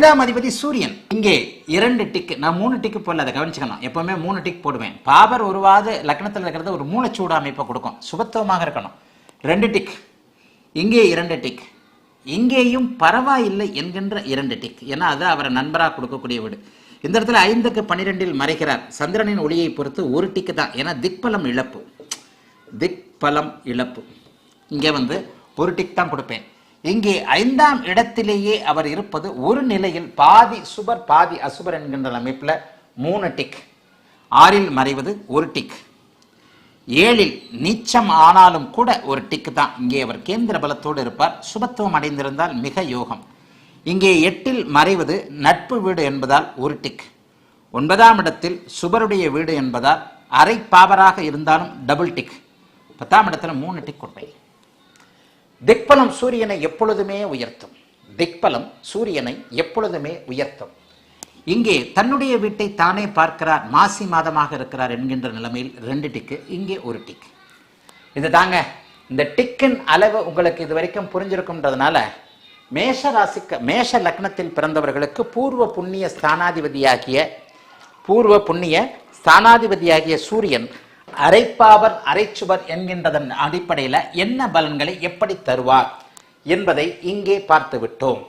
ஐந்தாம் அதிபதி சூரியன். இங்கே இரண்டு டிக் நான் மூணு டிக்கு போடல அதை கவனிச்சுக்கணும். எப்பவுமே மூணு டிக் போடுவேன். பாபர் உருவாது லக்னத்தில் இருக்கிறது ஒரு மூளைச்சூடு அமைப்பை கொடுக்கும். சுபத்துவமாக இருக்கணும். ரெண்டு டிக் இங்கே இரண்டு டிக் இங்கேயும் பரவாயில்லை என்கின்ற இரண்டு டிக் ஏன்னா அது அவரை நண்பராக கொடுக்கக்கூடிய வீடு. இந்த இடத்துல ஐந்துக்கு பன்னிரெண்டில் மறைகிறார். சந்திரனின் ஒளியை பொறுத்து ஒரு டிக்கு தான். ஏன்னா திக்பலம் இழப்பு. திக்பலம் இழப்பு. இங்கே வந்து ஒரு டிக் தான் கொடுப்பேன். இங்கே ஐந்தாம் இடத்திலேயே அவர் இருப்பது ஒரு நிலையில் பாதி சுபர் பாதி அசுபர் என்கின்ற அமைப்பில் மூணு டிக் ஆறில் மறைவது ஒரு டிக் ஏழில் நீச்சம் ஆனாலும் கூட ஒரு டிக் தான். இங்கே அவர் கேந்திர பலத்தோடு இருப்பார். சுபத்துவம் அடைந்திருந்தால் மிக யோகம். இங்கே எட்டில் மறைவது நட்பு வீடு என்பதால் ஒரு டிக் ஒன்பதாம் இடத்தில் சுபருடைய வீடு என்பதால் அரை பாவராக இருந்தாலும் டபுள் டிக் பத்தாம் இடத்துல மூணு டிக் கொடுப்பேன் திக்பலம் சூரியனை எப்பொழுதுமே உயர்த்தும். திக்பலம் சூரியனை எப்பொழுதுமே உயர்த்தும். இங்கே தன்னுடைய வீட்டை தானே பார்க்கிறார் மாசி மாதமாக இருக்கிறார் என்கின்ற நிலைமையில் ரெண்டு டிக்கு இங்கே ஒரு டிக் இது தாங்க இந்த டிக்கின் அளவு உங்களுக்கு இது வரைக்கும் புரிஞ்சிருக்கும்ன்றதுனால மேஷ ராசிக்கு மேஷ லக்னத்தில் பிறந்தவர்களுக்கு பூர்வ புண்ணிய ஸ்தானாதிபதியாகிய பூர்வ புண்ணிய ஸ்தானாதிபதியாகிய சூரியன் அரைப்பாவர் அரைச்சுவர் என்கின்றதன் அடிப்படையில் என்ன பலன்களை எப்படி தருவார் என்பதை இங்கே பார்த்து விட்டோம்